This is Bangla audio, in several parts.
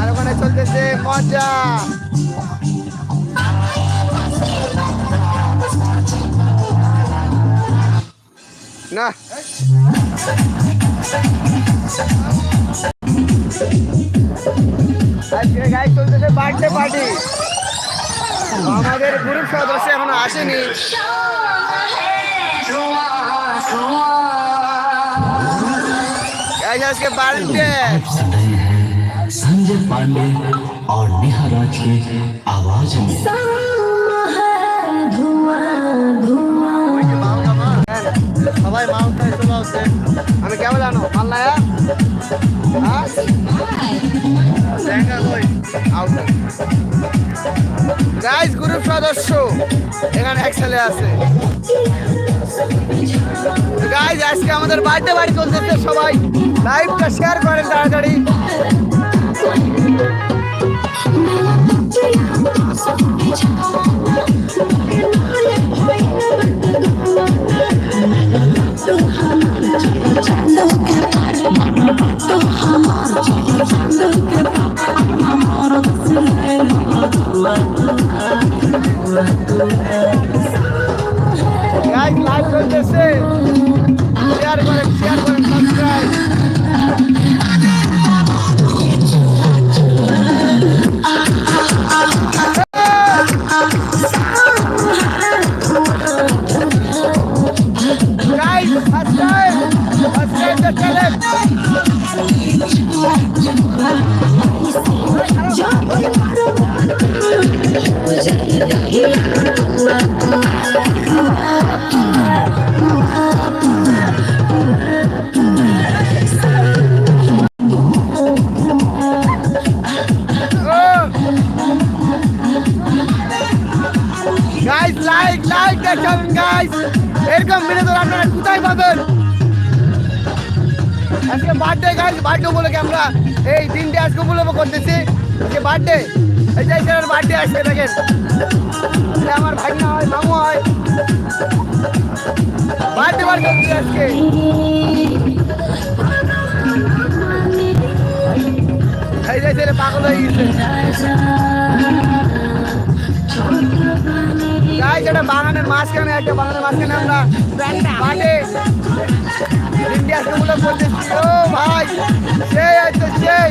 আর ওখানে চলতেছে মজা। না। আজকে গাই চলতেছে বার্থডে পার্টি আমাদের গ্রুপ সদস্য এখনও আসেনি। আজকে বার্থডে सुन रहे हैं संजय पांडे और नेहा राज की आवाज में সবাই মাউন্ট চলে আসছে আমি কেমন জানো মাল্লায়া হ্যাঁ লেহেঙ্গা কই আউট গাইস গ্রুপ সদস্য, এখানে এক ছেলে আছে। গাইস আজকে আমাদের বার্থডে বাড়ি চলতেছে, সবাই লাইভটা শেয়ার করেন তাড়াতাড়ি। বার্থডে গাইস বার্থডে উপলক্ষে আমরা এই দিনটি আজকে উপলক্ষ করতেছি। যে বার্থডে এই যে এখানে বার্থডে আসছে দেখেন আমার ভাগনা হয়, মামু হয়। বার্থডে বার আজকে। এই যে ছেলে পাগল হয়ে গেছে। গাইস এটা বাগানের মাঝখানে, একটা বাগানের মাঝখানে আমরা বাটে ইন্ডিয়া গুলো বলতেছি ও ভাই। সেই আছে সেই।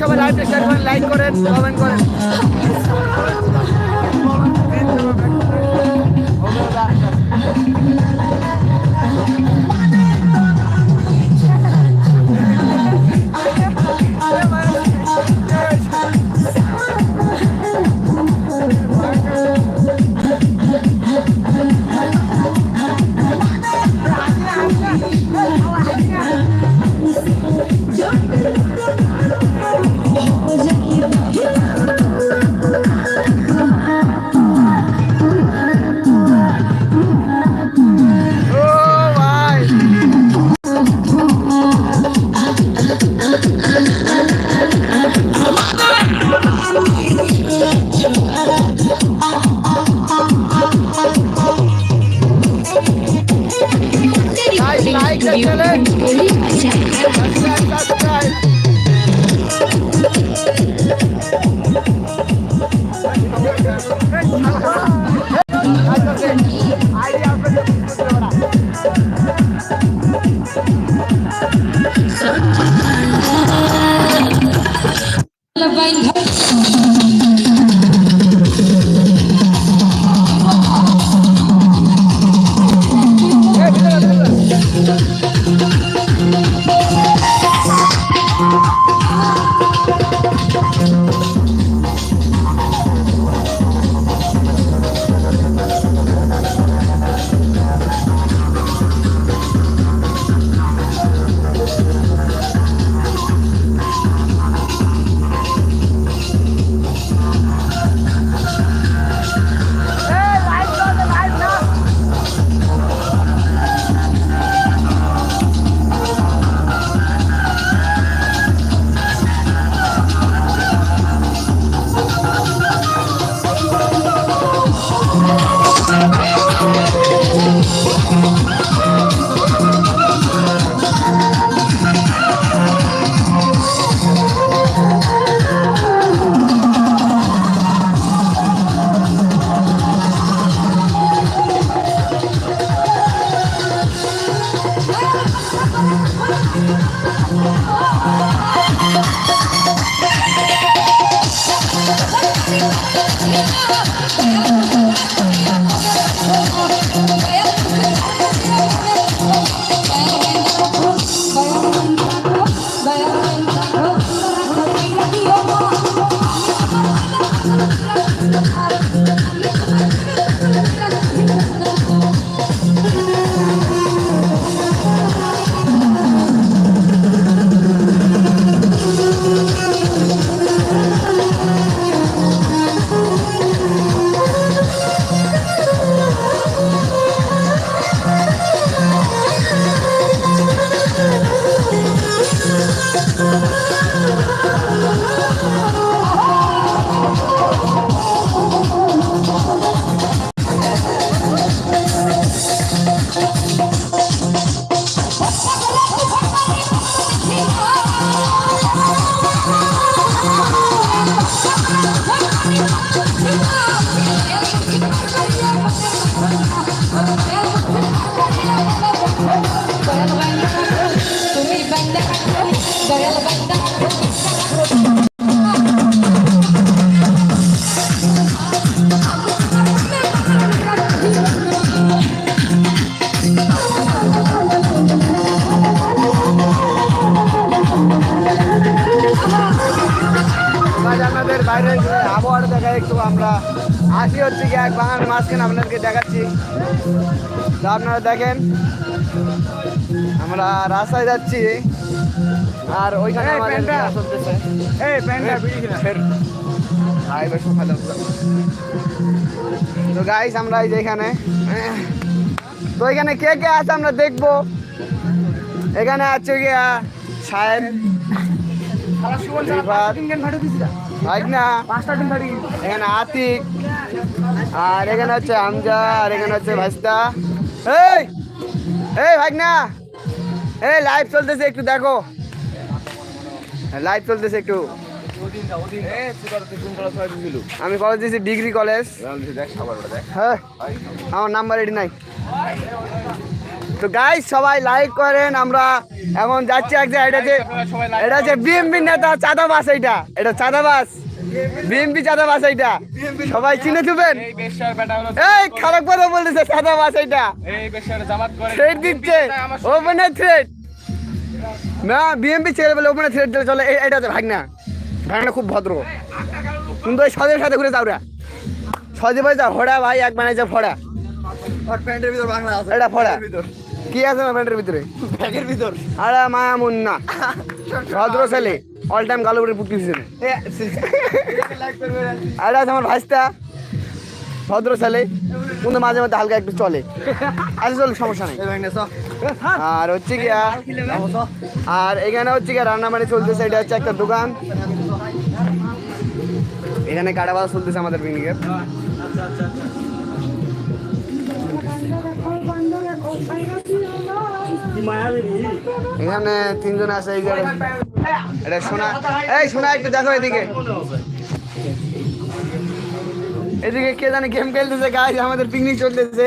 সবাই লাইভটা শেয়ার করেন লাইক করেন কমেন্ট করেন। Thank you. আমাদের বাইরে আবহাওয়াটা দেখা একটু আমরা। আসি হচ্ছে কি এক বাঙাল মাঝখানে, আপনাদেরকে দেখাচ্ছি। তা আপনারা দেখেন, আমরা রাস্তায় যাচ্ছি। আর ওইখানে আমাদের বসো ভালো। তো গাইস আমরা এই যে এখানে তো এখানে কে কে আছে আমরা দেখব। এখানে আছে গিয়া সাহেব ভাই এখানে আতিক আর এখানে হচ্ছে হামজা আর এখানে হচ্ছে ভাস্তা। এই এই ভাই এই লাইভ চলতেছে একটু দেখো। লাইভ চলতেছে একটু। আমি কলেজ দিয়েছি ডিগ্রি কলেজ হ্যাঁ আমার নাম্বার এটি নাই। তো গাইস সবাই লাইক করেন, আমরা এখন যাচ্ছি এক জায়গায় এটা যে, এটা হচ্ছে বিএমপি নেতা চাঁদাবাস এইটা, এটা চাঁদাবাস। বিএমপি চাঁদাবাস এইটা। সবাই চিনে তুবেন এই খারাপ কথা বলতেছে চাঁদাবাস এইটা। এই বেশ্যার জামাত করে। থ্রেড দিচ্ছে। ওপেনে থ্রেড না বিএমপি ছেড়ে বলে ওপেনে থ্রেড দিলে চলে। এই- এইটাতে ভাগ না ভাগ না খুব ভদ্র। কিন্তু ওই সদের সাথে ঘুরে যাওরা সজে ভাই যা ফড়া ভাই এক বানাইছে ফড়া। প্যান্টের ভিতর বাংলা আছে। এটা ফড়া। কি আছে না প্যান্টের ভিতরে? ব্যাগের ভিতর। আরে মায়া মুন্না। ভদ্র ছেলে। অল টাইম গালো করে পুটকি পিছনে আরে আছে আমার ভাইস্তা। ভদ্র ছেলে কিন্তু মাঝে মাঝে হালকা একটু চলে। আচ্ছা চল সমস্যা নেই। আর হচ্ছে কি আর এখানে হচ্ছে কি রান্না বাড়ি চলতেছে এটা হচ্ছে একটা দোকান। এখানে কাটা বাজা চলতেছে আমাদের পিকনিকের এখানে তিনজন আছে, এই এটা শোনা এই শোনা একটু দেখো এদিকে। এদিকে কে জানে গেম খেলতেছে গাছ আমাদের পিকনিক চলতেছে।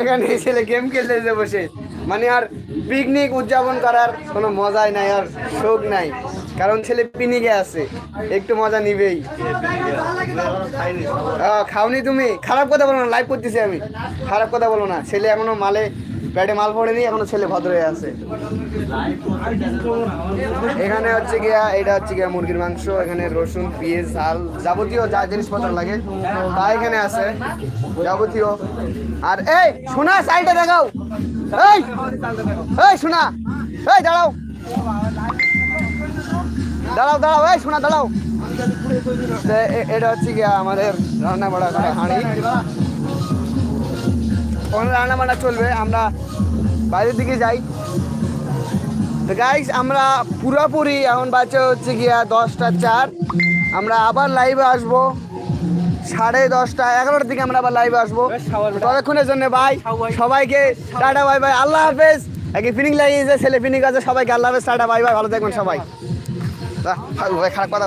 এখানে ছেলে গেম খেলতেছে বসে। মানে আর পিকনিক উদযাপন করার কোনো মজাই নাই, আর শোক নাই। কারণ ছেলে পিকনিকে আছে। একটু মজা নিবেই। খাওনি তুমি? খারাপ কথা বলো না লাইভ করতেছি আমি। খারাপ কথা বলো না। ছেলে এখনও মালে প্যাটে মাল পড়েনি এখনও ছেলে ভদ্র হয়ে আছে। এখানে হচ্ছে গিয়া, এটা হচ্ছে গিয়া মুরগির মাংস, এখানে রসুন, পেঁয়াজ, ঝাল, যাবতীয় যা জিনিসপত্র লাগে, তা এখানে আছে, যাবতীয়। আর এই শোনা সাইডে দেখাও। এই এই শোনা এই, দাঁড়াও। দাঁড়াও দাঁড়াও, এই শোনা দাঁড়াও। এটা হচ্ছে গিয়া আমাদের রান্না বাড়া হাঁড়ি। ওখানে রান্না বান্না চলবে আমরা বাইরের দিকে যাই। তো গাইস আমরা পুরোপুরি এখন বাচ্চা হচ্ছে গিয়া দশটা চার। আমরা আবার লাইভে আসব। সাড়ে দশটা এগারোটার দিকে আমরা আবার লাইভে আসব। ততক্ষণের জন্য ভাই সবাইকে টাটা বাই বাই আল্লাহ হাফেজ। একে ফিনিং লাগিয়েছে ছেলে ফিনিং আছে সবাইকে আল্লাহ হাফেজ। টাটা বাই বাই ভালো থাকবেন সবাই। খারাপ কথা